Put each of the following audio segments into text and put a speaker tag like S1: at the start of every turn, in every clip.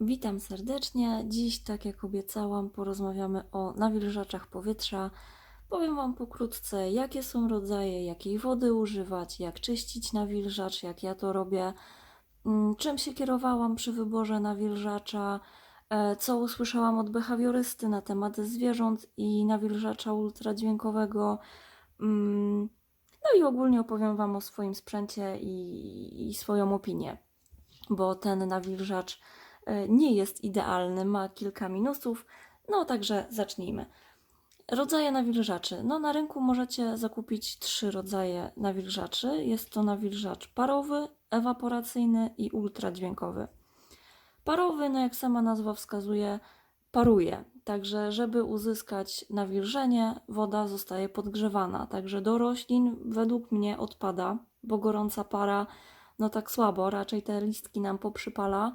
S1: Witam serdecznie. Dziś, tak jak obiecałam, porozmawiamy o nawilżaczach powietrza. Powiem Wam pokrótce, jakie są rodzaje, jakiej wody używać, jak czyścić nawilżacz, jak ja to robię, mm, czym się kierowałam przy wyborze nawilżacza, e, co usłyszałam od behawiorysty na temat zwierząt i nawilżacza ultradźwiękowego. mm, No i ogólnie opowiem Wam o swoim sprzęcie i, i swoją opinię, bo ten nawilżacz nie jest idealny, ma kilka minusów. No także zacznijmy. Rodzaje nawilżaczy. No na rynku możecie zakupić trzy rodzaje nawilżaczy. Jest to nawilżacz parowy, ewaporacyjny i ultradźwiękowy. Parowy, no jak sama nazwa wskazuje, paruje. Także, żeby uzyskać nawilżenie, woda zostaje podgrzewana. Także do roślin według mnie odpada, bo gorąca para, no tak słabo, raczej te listki nam poprzypala.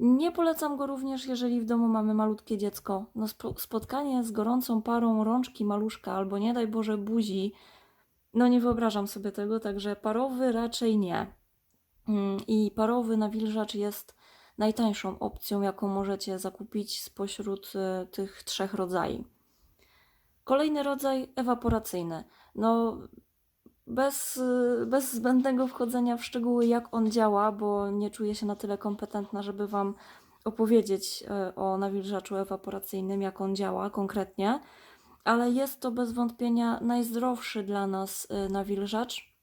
S1: Nie polecam go również, jeżeli w domu mamy malutkie dziecko. No, spo- spotkanie z gorącą parą rączki maluszka albo nie daj Boże buzi, no nie wyobrażam sobie tego, także parowy raczej nie. Mm, I parowy nawilżacz jest najtańszą opcją, jaką możecie zakupić spośród y, tych trzech rodzajów. Kolejny rodzaj ewaporacyjny. No, bez, bez zbędnego wchodzenia w szczegóły, jak on działa, bo nie czuję się na tyle kompetentna, żeby Wam opowiedzieć y, o nawilżaczu ewaporacyjnym, jak on działa konkretnie, ale jest to bez wątpienia najzdrowszy dla nas y, nawilżacz.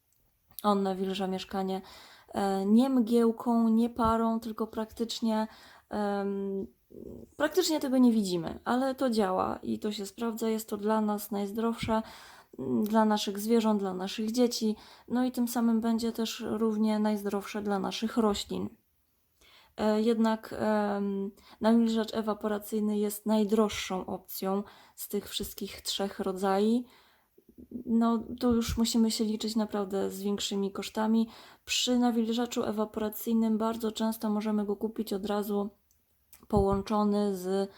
S1: On nawilża mieszkanie e, nie mgiełką, nie parą, tylko praktycznie praktycznie tego nie widzimy, ale to działa i to się sprawdza. Jest to dla nas najzdrowsze, dla naszych zwierząt, dla naszych dzieci, no i tym samym będzie też równie najzdrowsze dla naszych roślin. E, Jednak em, nawilżacz ewaporacyjny jest najdroższą opcją z tych wszystkich trzech rodzajów. No, tu już musimy się liczyć naprawdę z większymi kosztami. Przy nawilżaczu ewaporacyjnym bardzo często możemy go kupić od razu połączony z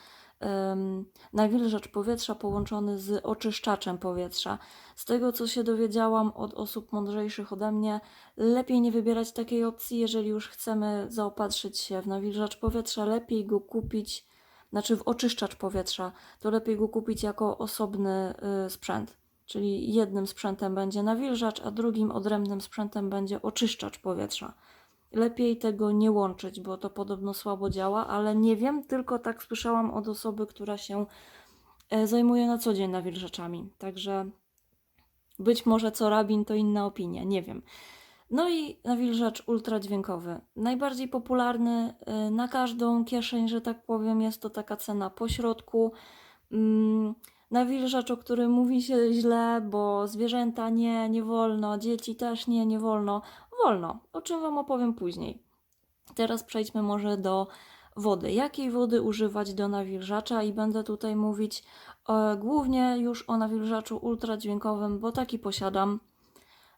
S1: nawilżacz powietrza połączony z oczyszczaczem powietrza. Z tego co się dowiedziałam od osób mądrzejszych ode mnie, lepiej nie wybierać takiej opcji, jeżeli już chcemy zaopatrzyć się w nawilżacz powietrza, lepiej go kupić, znaczy w oczyszczacz powietrza, to lepiej go kupić jako osobny y, sprzęt. Czyli jednym sprzętem będzie nawilżacz, a drugim odrębnym sprzętem będzie oczyszczacz powietrza. Lepiej tego nie łączyć, bo to podobno słabo działa, ale nie wiem, tylko tak słyszałam od osoby, która się e, zajmuje na co dzień nawilżaczami. Także być może co rabin to inna opinia, nie wiem. No i nawilżacz ultradźwiękowy. Najbardziej popularny y, na każdą kieszeń, że tak powiem, jest to taka cena pośrodku. Mm, Nawilżacz, o którym mówi się źle, bo zwierzęta nie, nie wolno, dzieci też nie, nie wolno. Wolno, o czym Wam opowiem później. Teraz przejdźmy może do wody. Jakiej wody używać do nawilżacza? I będę tutaj mówić e, głównie już o nawilżaczu ultradźwiękowym, bo taki posiadam.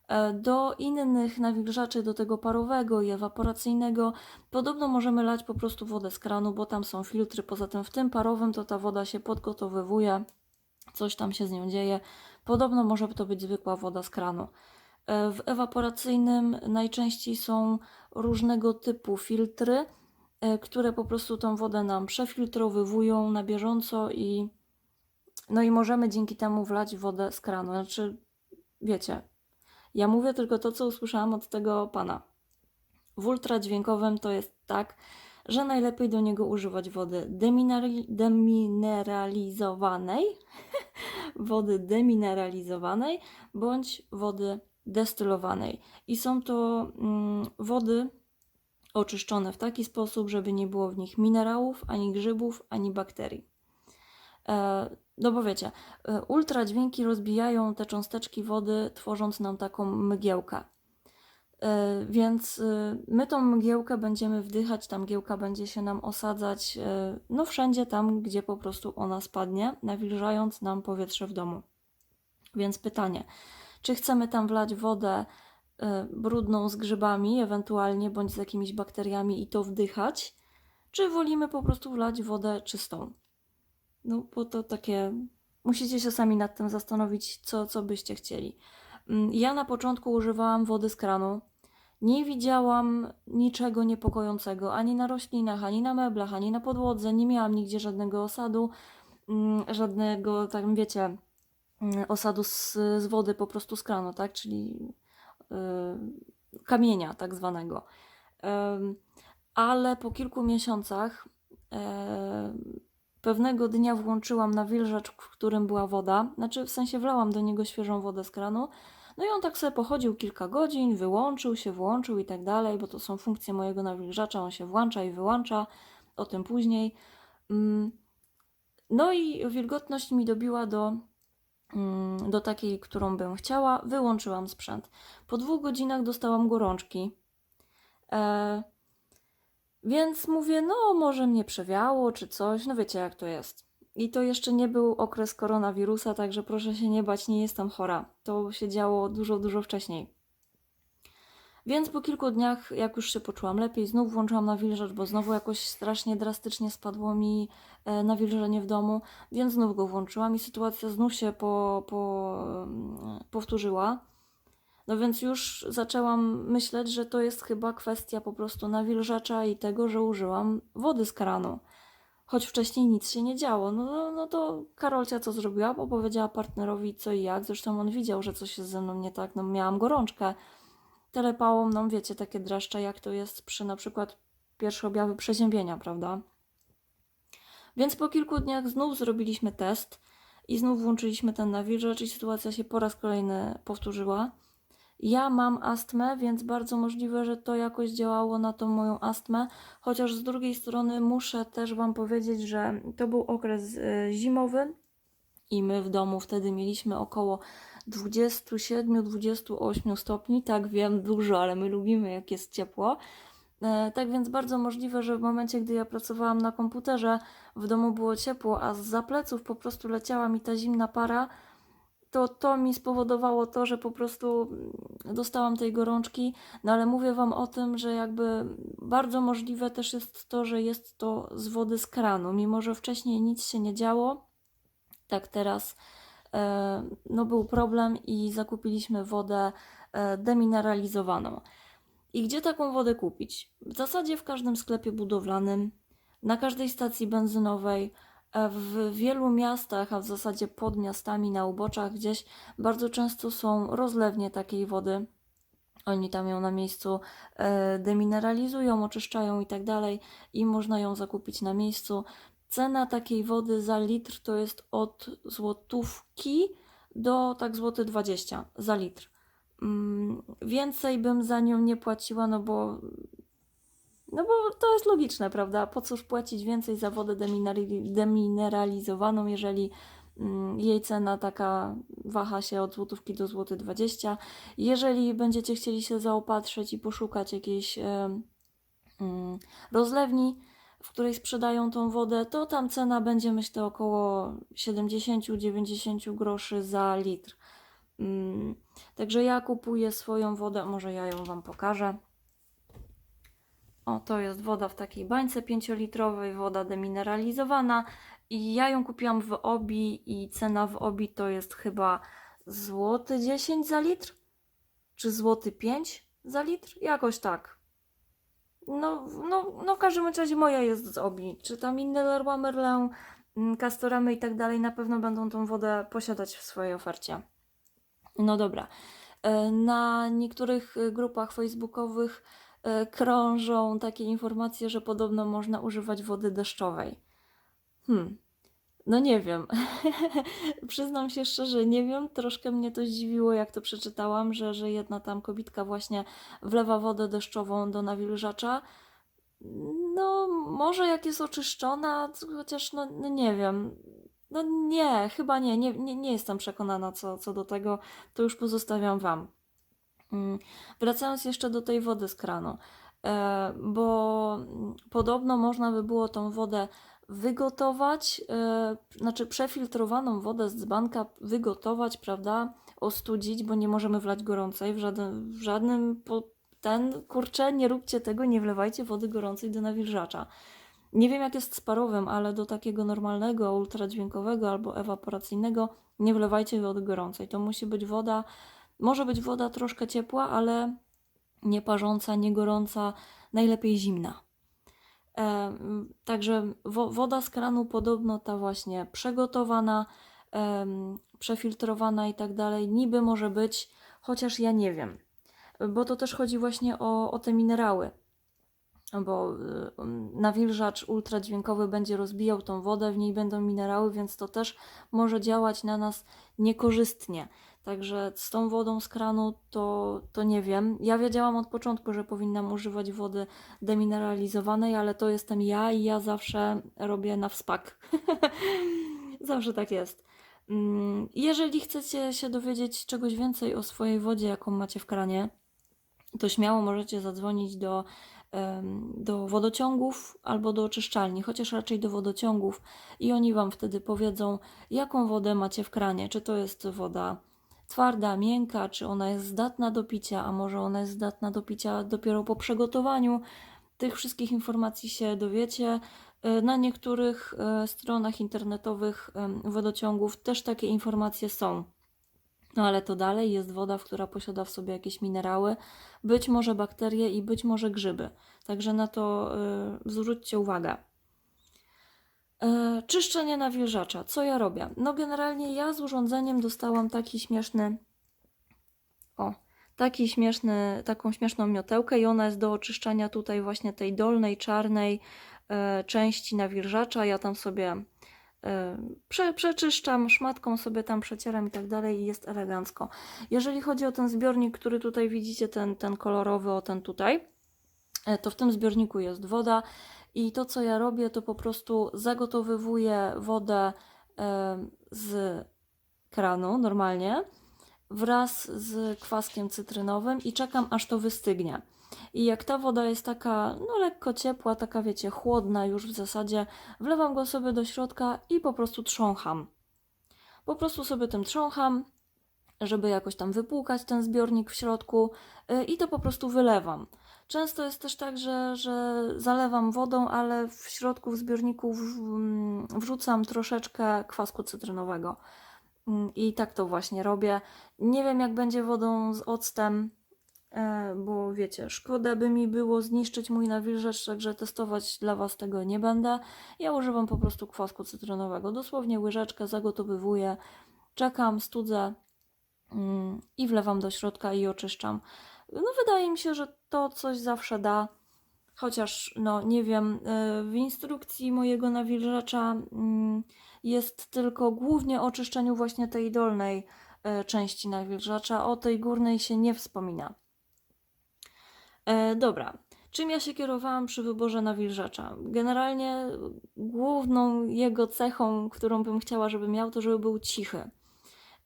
S1: E, Do innych nawilżaczy, do tego parowego i ewaporacyjnego, podobno możemy lać po prostu wodę z kranu, bo tam są filtry. Poza tym w tym parowym to ta woda się podgotowywuje, coś tam się z nią dzieje. Podobno może to być zwykła woda z kranu. E, W ewaporacyjnym najczęściej są różnego typu filtry, e, które po prostu tą wodę nam przefiltrowywują na bieżąco i no i możemy dzięki temu wlać wodę z kranu. Znaczy, wiecie, ja mówię tylko to, co usłyszałam od tego pana. W ultradźwiękowym to jest tak, że najlepiej do niego używać wody demineralizowanej, wody demineralizowanej bądź wody destylowanej. I są to mm, wody oczyszczone w taki sposób, żeby nie było w nich minerałów, ani grzybów, ani bakterii. E, no bo wiecie, e, ultradźwięki rozbijają te cząsteczki wody, tworząc nam taką mgiełkę. E, Więc my tą mgiełkę będziemy wdychać, ta mgiełka będzie się nam osadzać no wszędzie tam, gdzie po prostu ona spadnie, nawilżając nam powietrze w domu. Więc pytanie, czy chcemy tam wlać wodę e, brudną z grzybami, ewentualnie bądź z jakimiś bakteriami i to wdychać, czy wolimy po prostu wlać wodę czystą? No, bo to takie. Musicie się sami nad tym zastanowić, co, co byście chcieli. Mm, Ja na początku używałam wody z kranu Nie widziałam niczego niepokojącego ani na roślinach, ani na meblach, ani na podłodze. Nie miałam nigdzie żadnego osadu, mm, żadnego, tak wiecie, osadu z, z wody po prostu z kranu, tak? Czyli y, kamienia tak zwanego. Ale po kilku miesiącach em, pewnego dnia włączyłam nawilżacz, w którym była woda, znaczy w sensie wlałam do niego świeżą wodę z kranu. No i on tak sobie pochodził kilka godzin, wyłączył się, włączył i tak dalej, bo to są funkcje mojego nawilżacza, on się włącza i wyłącza, o tym później. Mm, No i wilgotność mi dobiła do, mm, do takiej, którą bym chciała. Wyłączyłam sprzęt. Po dwóch godzinach dostałam gorączki. E, więc mówię, no może mnie przewiało czy coś, no wiecie jak to jest. I to jeszcze nie był okres koronawirusa, także proszę się nie bać, nie jestem chora. To się działo dużo, dużo wcześniej. Więc po kilku dniach, jak już się poczułam lepiej, znów włączyłam nawilżacz, bo znowu jakoś strasznie drastycznie spadło mi e, nawilżenie w domu, więc znów go włączyłam i sytuacja znów się po, po, mm, powtórzyła. No więc już zaczęłam myśleć, że to jest chyba kwestia po prostu nawilżacza i tego, że użyłam wody z kranu. Choć wcześniej nic się nie działo. No, no, no to Karolcia co zrobiła? Opowiedziała partnerowi co i jak. Zresztą on widział, że coś jest ze mną nie tak. No miałam gorączkę. Telepało mną, wiecie, takie dreszcze, jak to jest przy na przykład pierwsze objawy przeziębienia, prawda? Więc po kilku dniach znów zrobiliśmy test i znów włączyliśmy ten nawilżacz i sytuacja się po raz kolejny powtórzyła. Ja mam astmę, więc bardzo możliwe, że to jakoś działało na tą moją astmę, chociaż z drugiej strony muszę też Wam powiedzieć, że to był okres e, zimowy i my w domu wtedy mieliśmy około 27-28 stopni. Tak, wiem, dużo, ale my lubimy, jak jest ciepło. E, Tak więc bardzo możliwe, że w momencie, gdy ja pracowałam na komputerze, w domu było ciepło, a z pleców po prostu leciała mi ta zimna para, to to mi spowodowało to, że po prostu mm, dostałam tej gorączki. No ale mówię Wam o tym, że jakby bardzo możliwe też jest to, że jest to z wody z kranu, mimo że wcześniej nic się nie działo. Tak teraz no był problem i zakupiliśmy wodę e, demineralizowaną. I gdzie taką wodę kupić? W zasadzie w każdym sklepie budowlanym, na każdej stacji benzynowej, e, w wielu miastach, a w zasadzie pod miastami, na uboczach gdzieś, bardzo często są rozlewnie takiej wody. Oni tam ją na miejscu e, demineralizują, oczyszczają i tak dalej, i można ją zakupić na miejscu. Cena takiej wody za litr to jest od złotówki do tak złoty 20 za litr. Mm, więcej bym za nią nie płaciła, no bo no bo to jest logiczne, prawda? Po cóż płacić więcej za wodę demineralizowaną, jeżeli mm, jej cena taka waha się od złotówki do złoty 20. Jeżeli będziecie chcieli się zaopatrzyć i poszukać jakiejś mm, rozlewni, w której sprzedają tą wodę, to tam cena będzie myślę około 70-90 groszy za litr. Mm, Także ja kupuję swoją wodę, może ja ją Wam pokażę. O, to jest woda w takiej bańce 5-litrowej, woda demineralizowana. I ja ją kupiłam w Obi i cena w Obi to jest chyba złoty 10 za litr? Czy złoty 5 za litr? Jakoś tak. No, no, no w każdym razie moja jest z Obi. Czy tam inne Leroy Merlin, mm, Castoramy i tak dalej na pewno będą tą wodę posiadać w swojej ofercie. No dobra. E, Na niektórych e, grupach facebookowych e, krążą takie informacje, że podobno można używać wody deszczowej. Hmm. No nie wiem. Przyznam się szczerze, nie wiem. Troszkę mnie to zdziwiło, jak to przeczytałam, że, że jedna tam kobitka właśnie wlewa wodę deszczową do nawilżacza. No, może jak jest oczyszczona, chociaż no, no nie wiem. No nie, chyba nie, nie, nie, nie jestem przekonana co, co do tego, to już pozostawiam Wam. Mm, Wracając jeszcze do tej wody z kranu, e, bo podobno można by było tą wodę wygotować, e, znaczy przefiltrowaną wodę z dzbanka wygotować, prawda, ostudzić, bo nie możemy wlać gorącej w żadnym, w żadnym po, ten, kurczę, nie róbcie tego, nie wlewajcie wody gorącej do nawilżacza. Nie wiem jak jest z parowym, ale do takiego normalnego, ultradźwiękowego albo ewaporacyjnego nie wlewajcie wody gorącej. To musi być woda, może być woda troszkę ciepła, ale nie parząca, nie gorąca, najlepiej zimna. E, Także wo- woda z kranu podobno ta właśnie przegotowana, em, przefiltrowana i tak dalej, niby może być, chociaż ja nie wiem. Bo to też chodzi właśnie o, o te minerały. Bo y, nawilżacz ultradźwiękowy będzie rozbijał tą wodę, w niej będą minerały, więc to też może działać na nas niekorzystnie. Także z tą wodą z kranu to, to nie wiem. Ja wiedziałam od początku, że powinnam używać wody demineralizowanej, ale to jestem ja i ja zawsze robię na wspak. zawsze tak jest. Mm, Jeżeli chcecie się dowiedzieć czegoś więcej o swojej wodzie, jaką macie w kranie, to śmiało możecie zadzwonić do, do wodociągów albo do oczyszczalni, chociaż raczej do wodociągów i oni Wam wtedy powiedzą, jaką wodę macie w kranie. Czy to jest woda twarda, miękka, czy ona jest zdatna do picia, a może ona jest zdatna do picia dopiero po przygotowaniu. Tych wszystkich informacji się dowiecie. E, Na niektórych e, stronach internetowych em, wodociągów też takie informacje są. No ale to dalej jest woda, która posiada w sobie jakieś minerały, być może bakterie i być może grzyby. Także na to zwróćcie uwagę. E, czyszczenie nawilżacza. Co ja robię? No generalnie ja z urządzeniem dostałam taki śmieszny o, taki śmieszny, taką śmieszną miotełkę i ona jest do oczyszczania tutaj właśnie tej dolnej, czarnej e, części nawilżacza. Ja tam sobie e, prze, przeczyszczam, szmatką sobie tam przecieram i tak dalej i jest elegancko. Jeżeli chodzi o ten zbiornik, który tutaj widzicie, ten, ten kolorowy, o ten tutaj, to w tym zbiorniku jest woda i to co ja robię, to po prostu zagotowywuję wodę e, z kranu normalnie wraz z kwaskiem cytrynowym i czekam aż to wystygnie. I jak ta woda jest taka, no lekko ciepła, taka wiecie, chłodna już w zasadzie, wlewam go sobie do środka i po prostu trzącham. Po prostu sobie tym trzącham, żeby jakoś tam wypłukać ten zbiornik w środku y, i to po prostu wylewam. Często jest też tak, że, że zalewam wodą, ale w środku w zbiorniku mm, wrzucam troszeczkę kwasku cytrynowego. Mm, I tak to właśnie robię. Nie wiem, jak będzie wodą z octem, e, bo wiecie, szkoda by mi było zniszczyć mój nawilżacz, także testować dla Was tego nie będę. Ja używam po prostu kwasku cytrynowego. Dosłownie łyżeczkę zagotowywuję, czekam, studzę mm, i wlewam do środka i oczyszczam. No wydaje mi się, że to coś zawsze da. Chociaż, no nie wiem, e, w instrukcji mojego nawilżacza mm, jest tylko głównie o czyszczeniu właśnie tej dolnej e, części nawilżacza, o tej górnej się nie wspomina. E, dobra, czym ja się kierowałam przy wyborze nawilżacza? Generalnie główną jego cechą, którą bym chciała, żeby miał, to żeby był cichy.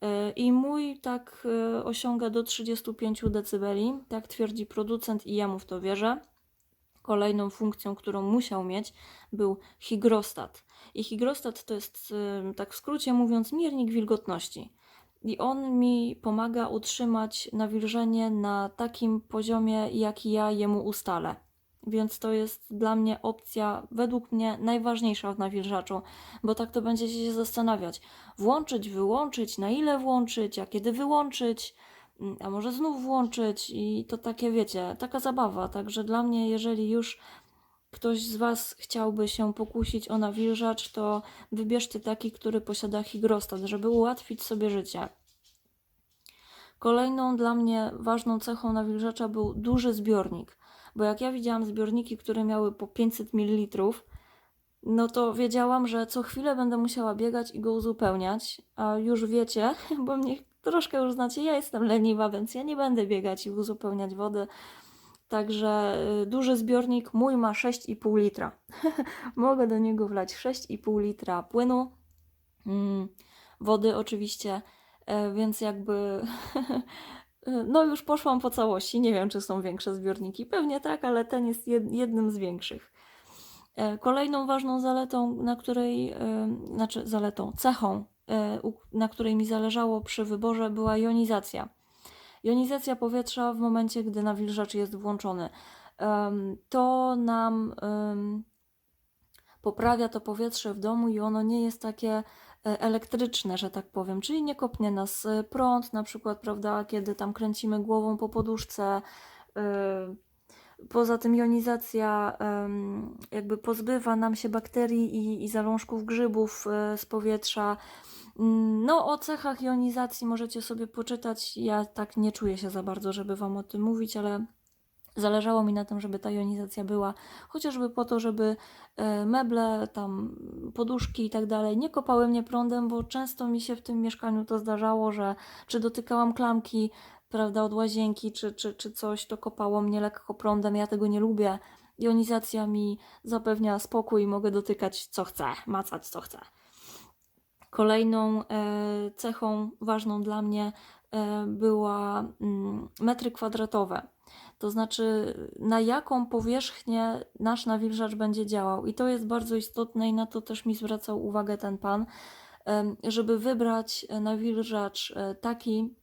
S1: E, I mój tak e, osiąga do 35 dB, tak twierdzi producent i ja mu w to wierzę. Kolejną funkcją, którą musiał mieć, był hygrostat. I hygrostat to jest, y, tak w skrócie mówiąc, miernik wilgotności. I on mi pomaga utrzymać nawilżenie na takim poziomie, jaki ja jemu ustalę. Więc to jest dla mnie opcja, według mnie, najważniejsza w nawilżaczu, bo tak to będziecie się zastanawiać. Włączyć, wyłączyć, na ile włączyć, a kiedy wyłączyć, mm, a może znów włączyć i to takie, wiecie, taka zabawa. Także dla mnie, jeżeli już ktoś z Was chciałby się pokusić o nawilżacz, to wybierzcie taki, który posiada hygrostat, żeby ułatwić sobie życie. Kolejną dla mnie ważną cechą nawilżacza był duży zbiornik, bo jak ja widziałam zbiorniki, które miały po 500 ml, no to wiedziałam, że co chwilę będę musiała biegać i go uzupełniać, a już wiecie, bo mnie troszkę już znacie, ja jestem leniwa, więc ja nie będę biegać i uzupełniać wody. Także y, duży zbiornik mój ma 6,5 litra. Mogę do niego wlać 6,5 litra płynu, mm, wody oczywiście, e, więc jakby no już poszłam po całości. Nie wiem, czy są większe zbiorniki. Pewnie tak, ale ten jest jed- jednym z większych. E, Kolejną ważną zaletą, na której, e, znaczy zaletą, cechą, e, na której mi zależało przy wyborze, była jonizacja. Jonizacja powietrza w momencie, gdy nawilżacz jest włączony. To nam poprawia to powietrze w domu i ono nie jest takie elektryczne, że tak powiem, czyli nie kopnie nas e, prąd, na przykład, prawda, kiedy tam kręcimy głową po poduszce, Y, Poza tym jonizacja jakby pozbywa nam się bakterii i, i zalążków grzybów e, z powietrza. Mm, No, o cechach jonizacji możecie sobie poczytać. Ja tak nie czuję się za bardzo, żeby Wam o tym mówić, ale zależało mi na tym, żeby ta jonizacja była, chociażby po to, żeby e, meble, tam poduszki i tak dalej nie kopały mnie prądem, bo często mi się w tym mieszkaniu to zdarzało, że czy dotykałam klamki, prawda, od łazienki, czy, czy, czy coś, to kopało mnie lekko prądem. Ja tego nie lubię. Jonizacja mi zapewnia spokój, mogę dotykać co chcę, macać co chcę. Kolejną e, cechą ważną dla mnie e, była mm, metry kwadratowe. To znaczy, na jaką powierzchnię nasz nawilżacz będzie działał. I to jest bardzo istotne, i na to też mi zwracał uwagę ten pan, żeby wybrać e, nawilżacz e, taki,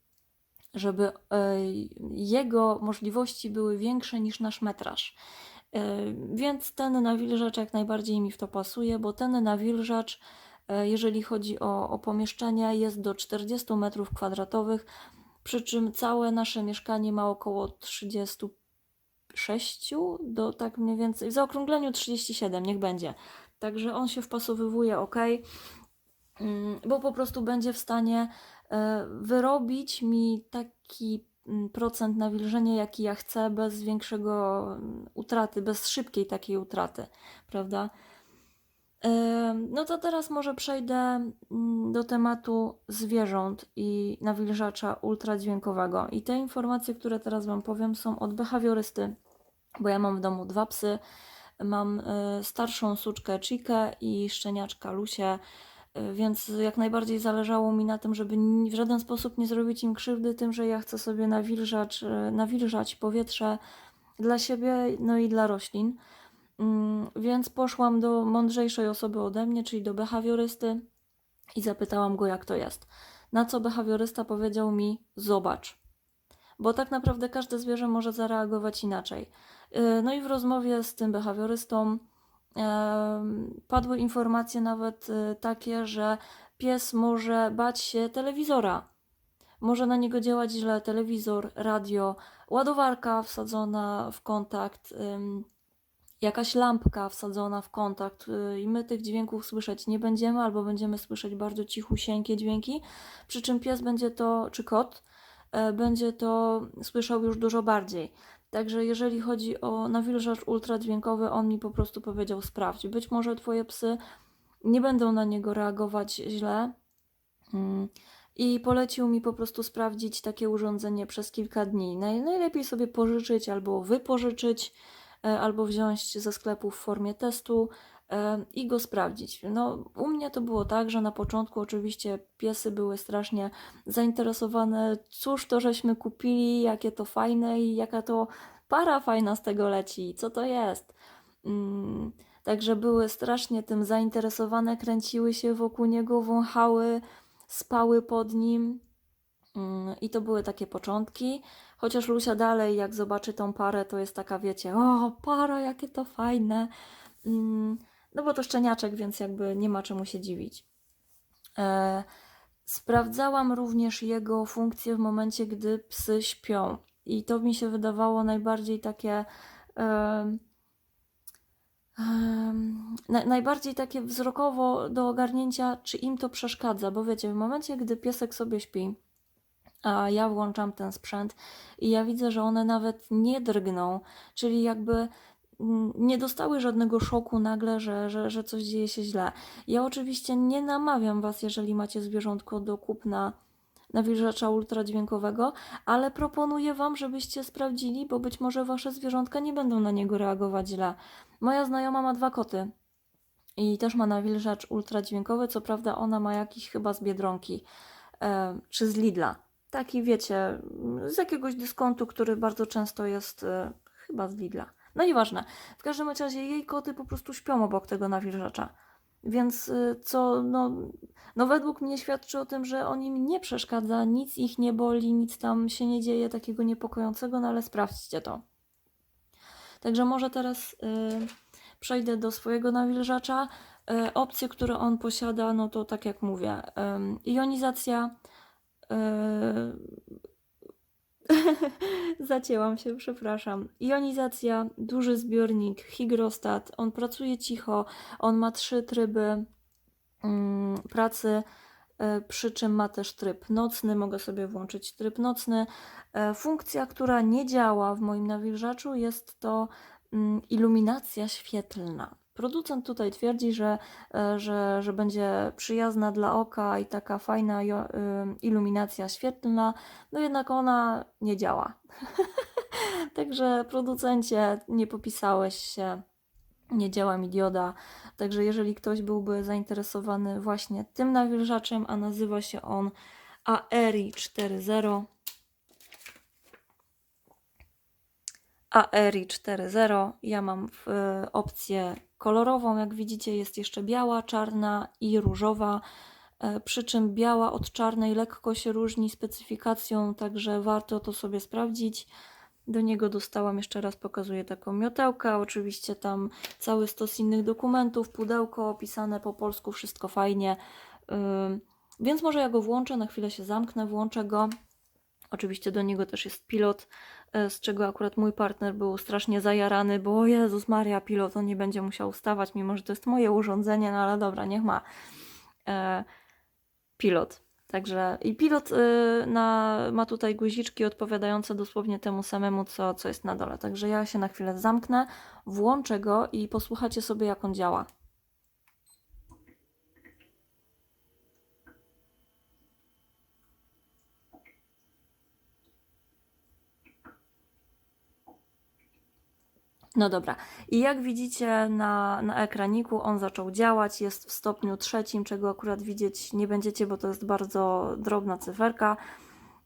S1: żeby e, jego możliwości były większe niż nasz metraż. Więc ten nawilżacz jak najbardziej mi w to pasuje, bo ten nawilżacz, jeżeli chodzi o, o pomieszczenie, jest do 40 m2, przy czym całe nasze mieszkanie ma około 36 do tak mniej więcej, w zaokrągleniu 37, niech będzie. Także on się wpasowywuje ok, mm, bo po prostu będzie w stanie e, wyrobić mi taki mm, procent nawilżenia, jaki ja chcę, bez większego mm, utraty, bez szybkiej takiej utraty, prawda? No to teraz może przejdę mm, do tematu zwierząt i nawilżacza ultradźwiękowego. I te informacje, które teraz Wam powiem, są od behawiorysty, bo ja mam w domu dwa psy. Mam e, starszą suczkę Chikę i szczeniaczka Lusię, e, więc jak najbardziej zależało mi na tym, żeby w żaden sposób nie zrobić im krzywdy tym, że ja chcę sobie nawilżać, e, nawilżać powietrze dla siebie, no i dla roślin. Mm, Więc poszłam do mądrzejszej osoby ode mnie, czyli do behawiorysty i zapytałam go, jak to jest. Na co behawiorysta powiedział mi: Zobacz. Bo tak naprawdę każde zwierzę może zareagować inaczej. Yy, No i w rozmowie z tym behawiorystą padły informacje nawet y, takie, że pies może bać się telewizora. Może na niego działać źle telewizor, radio, ładowarka wsadzona w kontakt. Jakaś lampka wsadzona w kontakt y, i my tych dźwięków słyszeć nie będziemy, albo będziemy słyszeć bardzo cichusieńkie dźwięki, przy czym pies będzie to, czy kot, e, będzie to słyszał już dużo bardziej. Także jeżeli chodzi o nawilżacz ultradźwiękowy, on mi po prostu powiedział sprawdź. Być może twoje psy nie będą na niego reagować źle. Mm. I polecił mi po prostu sprawdzić takie urządzenie przez kilka dni. Naj, najlepiej sobie pożyczyć albo wypożyczyć albo wziąć ze sklepu w formie testu e, i go sprawdzić. No, u mnie to było tak, że na początku oczywiście piesy były strasznie zainteresowane, cóż to żeśmy kupili, jakie to fajne i jaka to para fajna z tego leci, co to jest. Mm, Także były strasznie tym zainteresowane, kręciły się wokół niego, wąchały, spały pod nim. Mm, I to były takie początki. Chociaż Lusia dalej, jak zobaczy tą parę, to jest taka, wiecie, o, para, jakie to fajne. Mm, No bo to szczeniaczek, więc jakby nie ma czemu się dziwić. E, Sprawdzałam również jego funkcję w momencie, gdy psy śpią. I to mi się wydawało najbardziej takie. najbardziej takie wzrokowo do ogarnięcia, czy im to przeszkadza. Bo wiecie, w momencie, gdy piesek sobie śpi, a ja włączam ten sprzęt i ja widzę, że one nawet nie drgną, czyli jakby mm, nie dostały żadnego szoku nagle, że, że, że coś dzieje się źle. Ja oczywiście nie namawiam Was, jeżeli macie zwierzątko do kupna nawilżacza ultradźwiękowego, ale proponuję Wam, żebyście sprawdzili, bo być może Wasze zwierzątka nie będą na niego reagować źle. Moja znajoma ma dwa koty i też ma nawilżacz ultradźwiękowy, co prawda ona ma jakiś chyba z Biedronki e, czy z Lidla. Taki wiecie, z jakiegoś dyskontu, który bardzo często jest e, chyba z Lidla. No nieważne. W każdym razie jej koty po prostu śpią obok tego nawilżacza. Więc y, co, no, no według mnie świadczy o tym, że on im nie przeszkadza, nic ich nie boli, nic tam się nie dzieje takiego niepokojącego, no ale sprawdźcie to. Także może teraz y, przejdę do swojego nawilżacza. Y, opcje, które on posiada, no to tak jak mówię, ym, jonizacja, y, Zacięłam się, przepraszam. Jonizacja, duży zbiornik, hygrostat. On pracuje cicho, on ma trzy tryby mm, pracy, e, przy czym ma też tryb nocny. Mogę sobie włączyć tryb nocny. E, funkcja, która nie działa w moim nawilżaczu, jest to mm, iluminacja świetlna. Producent tutaj twierdzi, że, e, że, że będzie przyjazna dla oka i taka fajna ym, iluminacja świetlna, no jednak ona nie działa. Także producencie, nie popisałeś się, nie działa mi dioda. Także jeżeli ktoś byłby zainteresowany właśnie tym nawilżaczem, a nazywa się on AERI 4.0, AERI 4.0. Ja mam w, y, opcję kolorową, jak widzicie, jest jeszcze biała, czarna i różowa. E, Przy czym biała od czarnej lekko się różni specyfikacją, także warto to sobie sprawdzić. Do niego dostałam jeszcze raz, pokazuję taką miotełkę. Oczywiście tam cały stos innych dokumentów, pudełko opisane po polsku, wszystko fajnie. Ym, Więc może ja go włączę, na chwilę się zamknę, włączę go. Oczywiście do niego też jest pilot, e, z czego akurat mój partner był strasznie zajarany, bo o Jezus Maria, pilot, on nie będzie musiał ustawać, mimo że to jest moje urządzenie, no ale dobra, niech ma. E, pilot. Także i pilot y, na, ma tutaj guziczki odpowiadające dosłownie temu samemu, co, co jest na dole. Także ja się na chwilę zamknę, włączę go i posłuchacie sobie, jak on działa. No dobra. I jak widzicie na, na ekraniku, on zaczął działać, jest w stopniu trzecim, czego akurat widzieć nie będziecie, bo to jest bardzo drobna cyferka.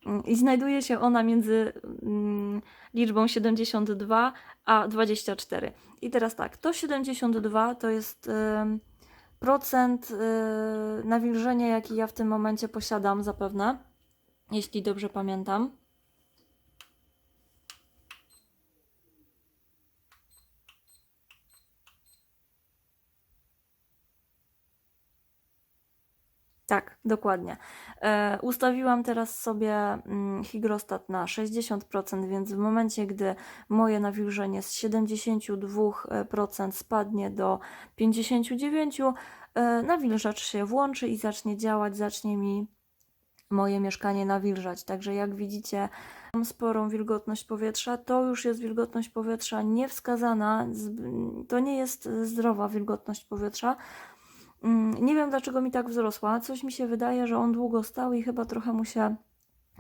S1: Mm, I znajduje się ona między mm, liczbą 72 a 24. I teraz tak, to 72 to jest ym, procent y, nawilżenia, jaki ja w tym momencie posiadam zapewne, jeśli dobrze pamiętam. Tak, dokładnie. E, ustawiłam teraz sobie mm, hygrostat na 60%, więc w momencie, gdy moje nawilżenie z 72% spadnie do 59%, e, nawilżacz się włączy i zacznie działać, zacznie mi moje mieszkanie nawilżać. Także jak widzicie, mam sporą wilgotność powietrza. To już jest wilgotność powietrza niewskazana. To nie jest zdrowa wilgotność powietrza. Mm, Nie wiem dlaczego mi tak wzrosła. Coś mi się wydaje, że on długo stał i chyba trochę mu się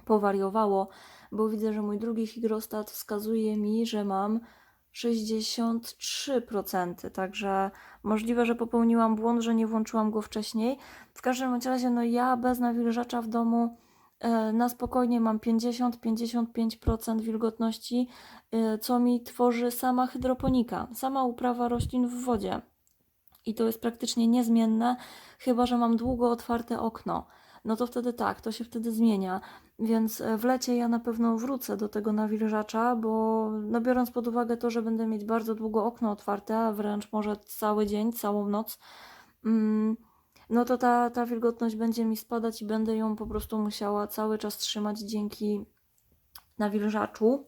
S1: powariowało, bo widzę, że mój drugi hygrostat wskazuje mi, że mam 63%, także możliwe, że popełniłam błąd, że nie włączyłam go wcześniej. W każdym razie, no ja bez nawilżacza w domu e, na spokojnie mam 50-55% wilgotności, e, co mi tworzy sama hydroponika, sama uprawa roślin w wodzie i to jest praktycznie niezmienne, chyba że mam długo otwarte okno. No to wtedy tak, to się wtedy zmienia. Więc e, w lecie ja na pewno wrócę do tego nawilżacza, bo no biorąc pod uwagę to, że będę mieć bardzo długo okno otwarte, a wręcz może cały dzień, całą noc, mm, no to ta, ta wilgotność będzie mi spadać i będę ją po prostu musiała cały czas trzymać dzięki nawilżaczu.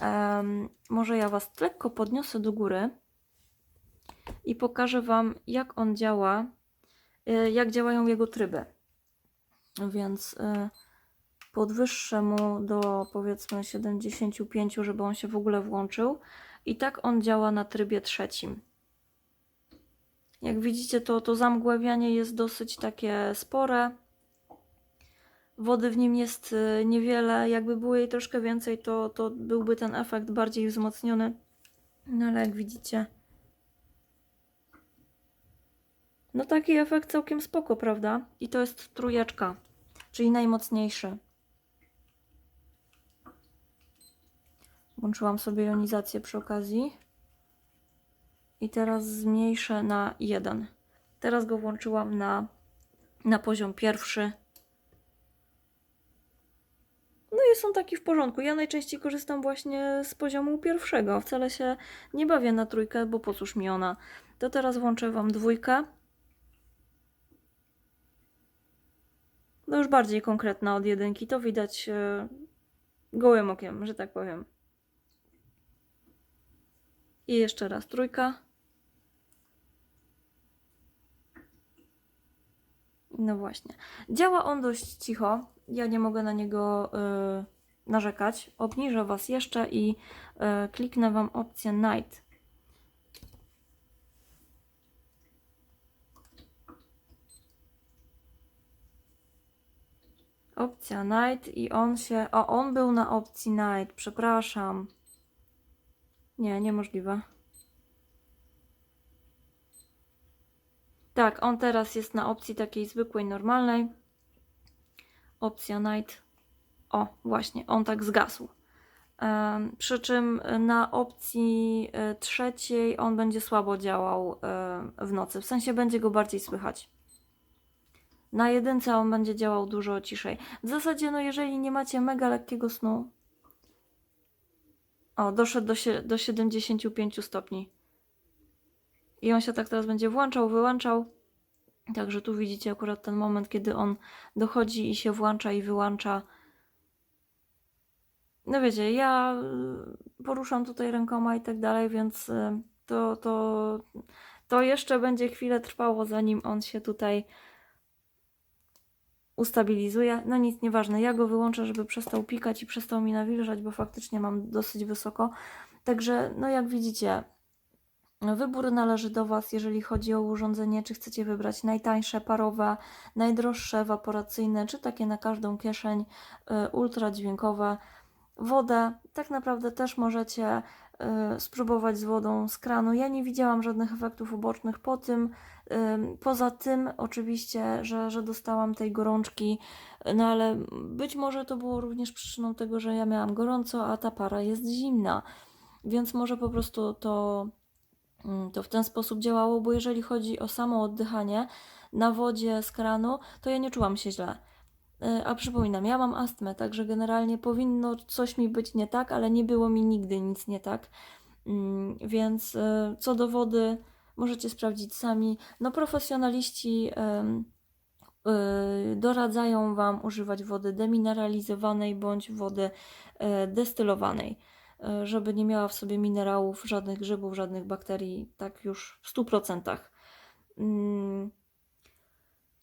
S1: Em, może ja Was lekko podniosę do góry i pokażę Wam, jak on działa, y, jak działają jego tryby. Więc y, podwyższę mu do powiedzmy 75, żeby on się w ogóle włączył. I tak on działa na trybie trzecim. Jak widzicie, to, to zamgławianie jest dosyć takie spore. Wody w nim jest y, niewiele. Jakby było jej troszkę więcej, to, to byłby ten efekt bardziej wzmocniony. No ale jak widzicie, No taki efekt całkiem spoko, prawda? I to jest trójeczka, czyli najmocniejszy. Włączyłam sobie jonizację przy okazji. I teraz zmniejszę na 1. Teraz go włączyłam na, na poziom pierwszy. No jest on taki w porządku. Ja najczęściej korzystam właśnie z poziomu pierwszego. Wcale się nie bawię na trójkę, bo po cóż mi ona. To teraz włączę Wam dwójkę. No już bardziej konkretna od jedynki, to widać e, gołym okiem, że tak powiem. I jeszcze raz trójka. No właśnie. Działa on dość cicho. Ja nie mogę na niego y, narzekać. Obniżę Was jeszcze i y, kliknę Wam opcję Night. Opcja Night i on się. O, on był na opcji Night. Przepraszam. Nie, niemożliwe. Tak, on teraz jest na opcji takiej zwykłej, normalnej. Opcja Night. O, właśnie, on tak zgasł. Przy czym na opcji e, trzeciej on będzie słabo działał e, w nocy. W sensie będzie go bardziej słychać. Na jedynce on będzie działał dużo ciszej. W zasadzie, no jeżeli nie macie mega lekkiego snu. O, doszedł do, do 75 stopni. I on się tak teraz będzie włączał, wyłączał. Także tu widzicie akurat ten moment, kiedy on dochodzi i się włącza i wyłącza. No wiecie, ja y, poruszam tutaj rękoma i tak dalej, więc y, to, to, to jeszcze będzie chwilę trwało, zanim on się tutaj ustabilizuje. No nic, nieważne. Ja go wyłączę, żeby przestał pikać i przestał mi nawilżać, bo faktycznie mam dosyć wysoko. Także, no jak widzicie, Wybór należy do Was, jeżeli chodzi o urządzenie, czy chcecie wybrać najtańsze parowe, najdroższe ewaporacyjne, czy takie na każdą kieszeń y, ultradźwiękowe. Wodę tak naprawdę też możecie spróbować z wodą z kranu. Ja nie widziałam żadnych efektów ubocznych po tym. ym, Poza tym, oczywiście, że, że dostałam tej gorączki, no ale być może to było również przyczyną tego, że ja miałam gorąco, a ta para jest zimna. Więc może po prostu to Mm, to w ten sposób działało, bo jeżeli chodzi o samo oddychanie na wodzie z kranu, to ja nie czułam się źle. Y, A przypominam, ja mam astmę, także generalnie powinno coś mi być nie tak, ale nie było mi nigdy nic nie tak. Mm, Więc y, co do wody, możecie sprawdzić sami. No, profesjonaliści y, doradzają Wam używać wody demineralizowanej bądź wody e, destylowanej e, żeby nie miała w sobie minerałów, żadnych grzybów, żadnych bakterii, tak już w 100%.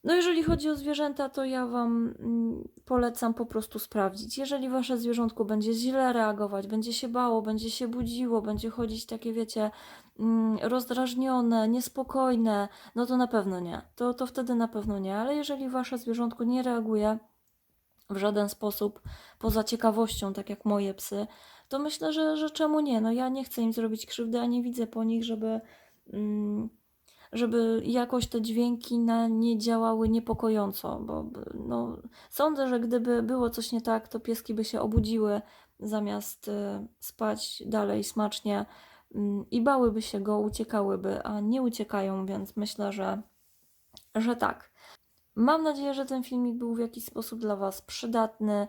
S1: No, jeżeli chodzi o zwierzęta, to ja Wam mm, polecam po prostu sprawdzić. Jeżeli Wasze zwierzątko będzie źle reagować, będzie się bało, będzie się budziło, będzie chodzić takie, wiecie, mm, rozdrażnione, niespokojne, no to na pewno nie. To, to wtedy na pewno nie. Ale jeżeli Wasze zwierzątko nie reaguje w żaden sposób, poza ciekawością, tak jak moje psy, to myślę, że, że czemu nie? No ja nie chcę im zrobić krzywdy, a nie widzę po nich, żeby, mm, żeby jakoś te dźwięki na nie działały niepokojąco, bo no, sądzę, że gdyby było coś nie tak, to pieski by się obudziły zamiast y, spać dalej smacznie mm, i bałyby się go, uciekałyby, a nie uciekają, więc myślę, że, że tak. Mam nadzieję, że ten filmik był w jakiś sposób dla Was przydatny,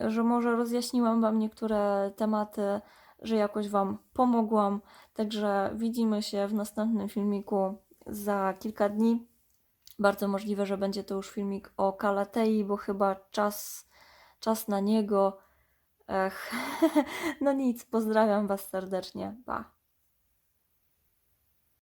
S1: że może rozjaśniłam Wam niektóre tematy, że jakoś Wam pomogłam. Także widzimy się w następnym filmiku za kilka dni. Bardzo możliwe, że będzie to już filmik o Kalatei, bo chyba czas, czas na niego. Ech, no nic, pozdrawiam Was serdecznie. Pa.